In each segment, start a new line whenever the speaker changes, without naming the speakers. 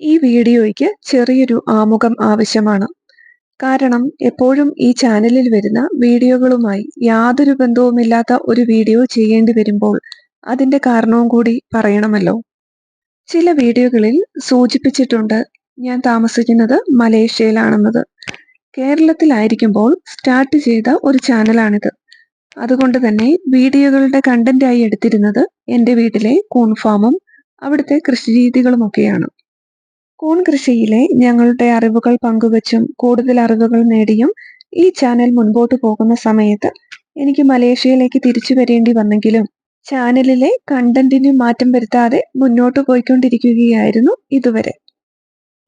ഈ വീഡിയോയ്ക്ക് ചെറിയൊരു ആമുഖം ആവശ്യമാണ്. കാരണം എപ്പോഴും ഈ ചാനലിൽ വരുന്ന വീഡിയോകളുമായി യാതൊരു ബന്ധവുമില്ലാത്ത ഒരു വീഡിയോ ചെയ്യേണ്ടി വരുമ്പോൾ അതിന്റെ കാരണവും കൂടി പറയണമല്ലോ. ചില വീഡിയോകളിൽ സൂചിപ്പിച്ചിട്ടുണ്ട് ഞാൻ താമസിക്കുന്നത് മലേഷ്യയിലാണെന്നത്. കേരളത്തിലായിരിക്കുമ്പോൾ സ്റ്റാർട്ട് ചെയ്ത ഒരു ചാനലാണിത്. അതുകൊണ്ട് തന്നെ വീഡിയോകളുടെ കണ്ടന്റായി എടുത്തിരുന്നത് എന്റെ വീട്ടിലെ കോൺഫാമും അവിടുത്തെ കൃഷിരീതികളുമൊക്കെയാണ്. കൂൺ കൃഷിയിലെ ഞങ്ങളുടെ അറിവുകൾ പങ്കുവച്ചും കൂടുതൽ അറിവുകൾ നേടിയും ഈ ചാനൽ മുൻപോട്ട് പോകുന്ന സമയത്ത് എനിക്ക് മലേഷ്യയിലേക്ക് തിരിച്ചു വരേണ്ടി വന്നെങ്കിലും ചാനലിലെ കണ്ടന്റിന് മാറ്റം വരുത്താതെ മുന്നോട്ട് പോയിക്കൊണ്ടിരിക്കുകയായിരുന്നു ഇതുവരെ.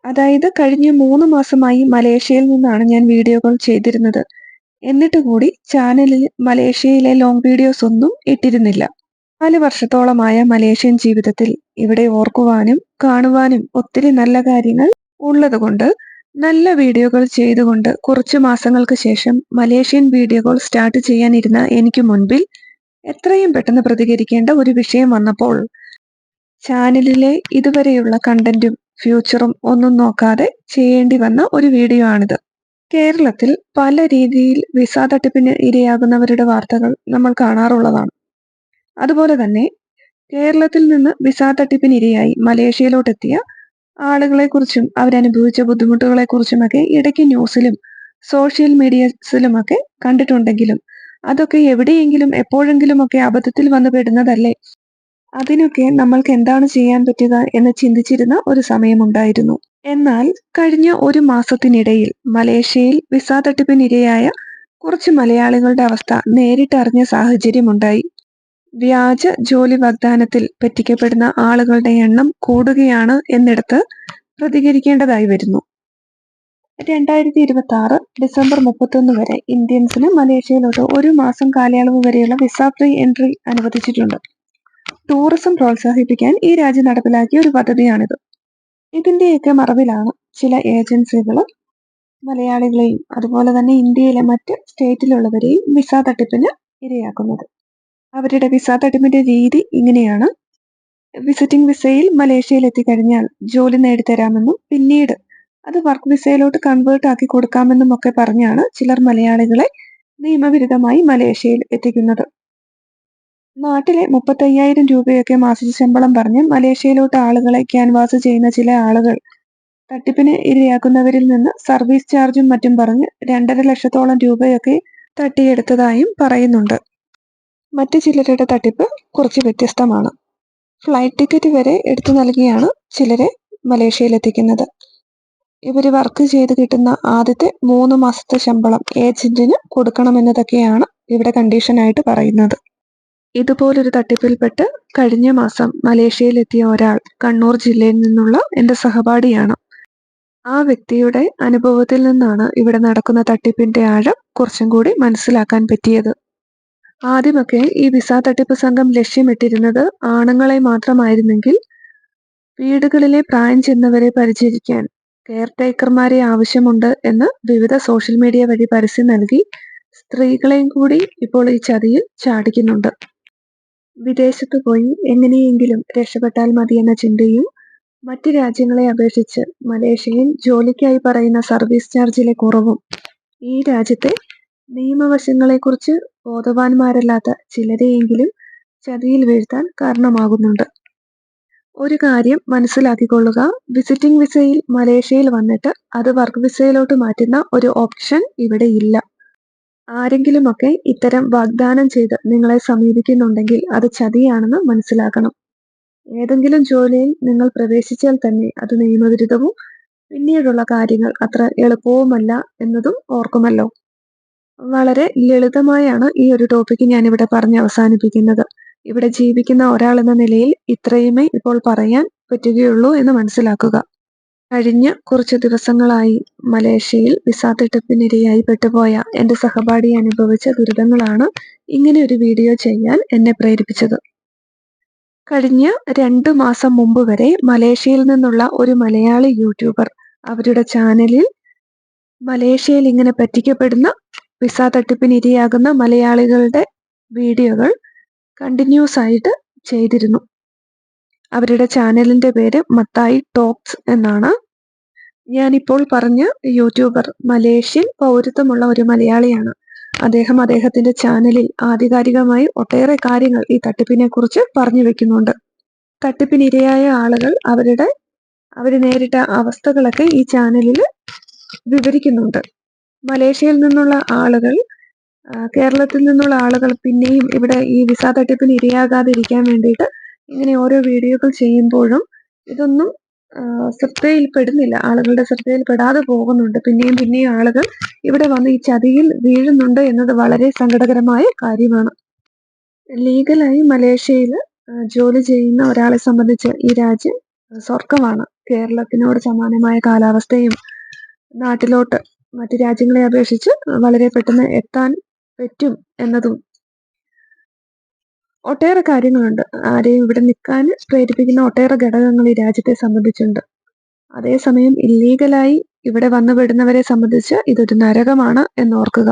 അതായത് കഴിഞ്ഞ മൂന്ന് മാസമായി മലേഷ്യയിൽ നിന്നാണ് ഞാൻ വീഡിയോകൾ ചെയ്തിരുന്നത്. എന്നിട്ട് കൂടി ചാനലിൽ മലേഷ്യയിലെ ലോങ് വീഡിയോസ് ഒന്നും ഇട്ടിരുന്നില്ല. നാല് വർഷത്തോളമായ മലേഷ്യൻ ജീവിതത്തിൽ ഇവിടെ ഓർക്കുവാനും കാണുവാനും ഒത്തിരി നല്ല കാര്യങ്ങൾ ഉള്ളതുകൊണ്ട് നല്ല വീഡിയോകൾ ചെയ്തുകൊണ്ട് കുറച്ച് മാസങ്ങൾക്ക് ശേഷം മലേഷ്യൻ വീഡിയോകൾ സ്റ്റാർട്ട് ചെയ്യാനിരുന്ന എനിക്ക് മുൻപിൽ എത്രയും പെട്ടെന്ന് പ്രതികരിക്കേണ്ട ഒരു വിഷയം വന്നപ്പോൾ ചാനലിലെ ഇതുവരെയുള്ള കണ്ടന്റും ഫ്യൂച്ചറും ഒന്നും നോക്കാതെ ചെയ്യേണ്ടി വന്ന ഒരു വീഡിയോ ആണിത്. കേരളത്തിൽ പല രീതിയിൽ വിസ തട്ടിപ്പിന് ഇരയാകുന്നവരുടെ വാർത്തകൾ നമ്മൾ കാണാറുള്ളതാണ്. അതുപോലെ തന്നെ കേരളത്തിൽ നിന്ന് വിസ തട്ടിപ്പിനിരയായി മലേഷ്യയിലോട്ടെത്തിയ ആളുകളെക്കുറിച്ചും അവരനുഭവിച്ച ബുദ്ധിമുട്ടുകളെക്കുറിച്ചുമൊക്കെ ഇടയ്ക്ക് ന്യൂസിലും സോഷ്യൽ മീഡിയസിലുമൊക്കെ കണ്ടിട്ടുണ്ടെങ്കിലും അതൊക്കെ എവിടെയെങ്കിലും എപ്പോഴെങ്കിലുമൊക്കെ അബദ്ധത്തിൽ വന്നു പെടുന്നതല്ലേ? അതിനൊക്കെ നമ്മൾക്ക് എന്താണ് ചെയ്യാൻ പറ്റുക എന്ന് ചിന്തിച്ചിരുന്ന ഒരു സമയമുണ്ടായിരുന്നു. എന്നാൽ കഴിഞ്ഞ ഒരു മാസത്തിനിടയിൽ മലേഷ്യയിൽ വിസ തട്ടിപ്പിനിരയായ കുറച്ച് മലയാളികളുടെ അവസ്ഥ നേരിട്ടറിഞ്ഞ സാഹചര്യമുണ്ടായി. വ്യാജ ജോലി വാഗ്ദാനത്തിൽ പറ്റിക്കപ്പെടുന്ന ആളുകളുടെ എണ്ണം കൂടുകയാണ് എന്നിടത്ത് പ്രതികരിക്കേണ്ടതായി വരുന്നു. രണ്ടായിരത്തി ഇരുപത്തി ആറ് ഡിസംബർ മുപ്പത്തൊന്ന് വരെ ഇന്ത്യൻസിന് മലേഷ്യയിലോട്ട് ഒരു മാസം കാലയളവ് വരെയുള്ള വിസ ഫ്രീ എൻട്രി അനുവദിച്ചിട്ടുണ്ട്. ടൂറിസം പ്രോത്സാഹിപ്പിക്കാൻ ഈ രാജ്യം നടപ്പിലാക്കിയ ഒരു പദ്ധതിയാണിത്. ഇതിന്റെയൊക്കെ മറവിലാണ് ചില ഏജൻസികൾ മലയാളികളെയും അതുപോലെ തന്നെ ഇന്ത്യയിലെ മറ്റ് സ്റ്റേറ്റിലുള്ളവരെയും വിസ തട്ടിപ്പിന് ഇരയാക്കുന്നത്. അവരുടെ വിസ തട്ടിപ്പിന്റെ രീതി ഇങ്ങനെയാണ്. വിസിറ്റിംഗ് വിസയിൽ മലേഷ്യയിൽ എത്തിക്കഴിഞ്ഞാൽ ജോലി നേടിത്തരാമെന്നും പിന്നീട് അത് വർക്ക് വിസയിലോട്ട് കൺവേർട്ട് ആക്കി കൊടുക്കാമെന്നും ഒക്കെ പറഞ്ഞാണ് ചിലർ മലയാളികളെ നിയമവിരുദ്ധമായി മലേഷ്യയിൽ എത്തിക്കുന്നത്. നാട്ടിലെ മുപ്പത്തയ്യായിരം രൂപയൊക്കെ മാസിക ശമ്പളം പറഞ്ഞ് മലേഷ്യയിലോട്ട് ആളുകളെ ക്യാൻവാസ് ചെയ്യുന്ന ചില ആളുകൾ തട്ടിപ്പിന് ഇരയാക്കുന്നവരിൽ നിന്ന് സർവീസ് ചാർജും മറ്റും പറഞ്ഞ് രണ്ടര ലക്ഷത്തോളം രൂപയൊക്കെ തട്ടിയെടുത്തതായും പറയുന്നുണ്ട്. മറ്റു ചിലരുടെ തട്ടിപ്പ് കുറച്ച് വ്യത്യസ്തമാണ്. ഫ്ലൈറ്റ് ടിക്കറ്റ് വരെ എടുത്തു നൽകിയാണ് ചിലരെ മലേഷ്യയിൽ എത്തിക്കുന്നത് ഇവർ വർക്ക് ചെയ്ത് കിട്ടുന്ന ആദ്യത്തെ മൂന്ന് മാസത്തെ ശമ്പളം ഏജന്റിന് കൊടുക്കണമെന്നതൊക്കെയാണ് ഇവിടെ കണ്ടീഷനായിട്ട് പറയുന്നത്. ഇതുപോലൊരു തട്ടിപ്പിൽപ്പെട്ട് കഴിഞ്ഞ മാസം മലേഷ്യയിൽ എത്തിയ ഒരാൾ കണ്ണൂർ ജില്ലയിൽ നിന്നുള്ള എന്റെ സഹപാഠിയാണ്. ആ വ്യക്തിയുടെ അനുഭവത്തിൽ നിന്നാണ് ഇവിടെ നടക്കുന്ന തട്ടിപ്പിന്റെ ആഴം കുറച്ചും കൂടി മനസ്സിലാക്കാൻ പറ്റിയത്. ആദ്യമൊക്കെ ഈ വിസ തട്ടിപ്പ് സംഘം ലക്ഷ്യമിട്ടിരുന്നത് ആണുങ്ങളെ മാത്രമായിരുന്നെങ്കിൽ വീടുകളിലെ പ്രായം ചെന്നവരെ പരിചരിക്കാൻ കെയർ ടേക്കർമാരെ ആവശ്യമുണ്ട് എന്ന് വിവിധ സോഷ്യൽ മീഡിയ വഴി പരസ്യം നൽകി സ്ത്രീകളെയും കൂടി ഇപ്പോൾ ഈ ചതിയിൽ ചാടിക്കുന്നുണ്ട്. വിദേശത്ത് പോയി എങ്ങനെയെങ്കിലും രക്ഷപ്പെട്ടാൽ മതിയെന്ന ചിന്തയും മറ്റ് രാജ്യങ്ങളെ അപേക്ഷിച്ച് മലേഷ്യയിൽ ജോലിക്കായി പറയുന്ന സർവീസ് ചാർജിലെ കുറവും ഈ രാജ്യത്തെ നിയമവശങ്ങളെക്കുറിച്ച് ബോധവാന്മാരല്ലാത്ത ചിലരെയെങ്കിലും ചതിയിൽ വീഴ്ത്താൻ കാരണമാകുന്നുണ്ട്. ഒരു കാര്യം മനസ്സിലാക്കിക്കൊള്ളുക. വിസിറ്റിംഗ് വിസയിൽ മലേഷ്യയിൽ വന്നിട്ട് അത് വർക്ക് വിസയിലോട്ട് മാറ്റുന്ന ഒരു ഓപ്ഷൻ ഇവിടെ ഇല്ല. ആരെങ്കിലുമൊക്കെ ഇത്തരം വാഗ്ദാനം ചെയ്ത് നിങ്ങളെ സമീപിക്കുന്നുണ്ടെങ്കിൽ അത് ചതിയാണെന്ന് മനസ്സിലാക്കണം. ഏതെങ്കിലും ജോലിയിൽ നിങ്ങൾ പ്രവേശിച്ചാൽ തന്നെ അത് നിയമവിരുദ്ധവും പിന്നീടുള്ള കാര്യങ്ങൾ അത്ര എളുപ്പവുമല്ല എന്നതും ഓർക്കുമല്ലോ. വളരെ ലളിതമായാണ് ഈ ഒരു ടോപ്പിക്ക് ഞാൻ ഇവിടെ പറഞ്ഞ് അവസാനിപ്പിക്കുന്നത്. ഇവിടെ ജീവിക്കുന്ന ഒരാൾ എന്ന നിലയിൽ ഇത്രയുമേ ഇപ്പോൾ പറയാൻ പറ്റുകയുള്ളൂ എന്ന് മനസ്സിലാക്കുക. കഴിഞ്ഞ കുറച്ച് ദിവസങ്ങളായി മലേഷ്യയിൽ വിസ തട്ടിപ്പിനിരയായി പെട്ടുപോയ എന്റെ സഹപാഠി അനുഭവിച്ച ദുരിതങ്ങളാണ് ഇങ്ങനെ ഒരു വീഡിയോ ചെയ്യാൻ എന്നെ പ്രേരിപ്പിച്ചത്. കഴിഞ്ഞ രണ്ടു മാസം മുമ്പ് വരെ മലേഷ്യയിൽ നിന്നുള്ള ഒരു മലയാളി യൂട്യൂബർ അവരുടെ ചാനലിൽ മലേഷ്യയിൽ ഇങ്ങനെ പറ്റിക്കപ്പെടുന്ന വിസ തട്ടിപ്പിന് ഇരയാകുന്ന മലയാളികളുടെ വീഡിയോകൾ കണ്ടിന്യൂസ് ആയിട്ട് ചെയ്തിരുന്നു. അവരുടെ ചാനലിന്റെ പേര് മത്തായി ടോക്സ് എന്നാണ്. ഞാനിപ്പോൾ പറഞ്ഞ യൂട്യൂബർ മലേഷ്യൻ പൗരത്വമുള്ള ഒരു മലയാളിയാണ്. അദ്ദേഹം അദ്ദേഹത്തിന്റെ ചാനലിൽ ആധികാരികമായി ഒട്ടേറെ കാര്യങ്ങൾ ഈ തട്ടിപ്പിനെ കുറിച്ച് പറഞ്ഞു വെക്കുന്നുണ്ട്. തട്ടിപ്പിനിരയായ ആളുകൾ അവരുടെ അവർ നേരിട്ട അവസ്ഥകളൊക്കെ ഈ ചാനലിൽ വിവരിക്കുന്നുണ്ട്. മലേഷ്യയിൽ നിന്നുള്ള ആളുകൾ കേരളത്തിൽ നിന്നുള്ള ആളുകൾ പിന്നെയും ഇവിടെ ഈ വിസ തട്ടിപ്പിന് ഇരയാകാതിരിക്കാൻ വേണ്ടിയിട്ട് ഇങ്ങനെ ഓരോ വീഡിയോകൾ ചെയ്യുമ്പോഴും ഇതൊന്നും ശ്രദ്ധയിൽപ്പെടുന്നില്ല. ആളുകളുടെ ശ്രദ്ധയിൽപ്പെടാതെ പോകുന്നുണ്ട്. പിന്നെയും പിന്നെയും ആളുകൾ ഇവിടെ വന്ന് ഈ ചതിയിൽ വീഴുന്നുണ്ട് എന്നത് വളരെ സങ്കടകരമായ കാര്യമാണ്. ലീഗലായി മലേഷ്യയിൽ ജോലി ചെയ്യുന്ന ഒരാളെ സംബന്ധിച്ച് ഈ രാജ്യം സ്വർഗമാണ് കേരളത്തിനോട് സമാനമായ കാലാവസ്ഥയും നാട്ടിലോട്ട് മറ്റു രാജ്യങ്ങളെ അപേക്ഷിച്ച് വളരെ പെട്ടെന്ന് എത്താൻ പറ്റും എന്നതും. ഒട്ടേറെ കാര്യങ്ങളുണ്ട്. ആരെയും ഇവിടെ നിൽക്കാൻ പ്രേരിപ്പിക്കുന്ന ഒട്ടേറെ ഘടകങ്ങൾ ഈ രാജ്യത്തെ സംബന്ധിച്ചുണ്ട് അതേസമയം ഇല്ലീഗലായി ഇവിടെ വന്നുപെടുന്നവരെ സംബന്ധിച്ച് ഇതൊരു നരകമാണ് എന്നോർക്കുക.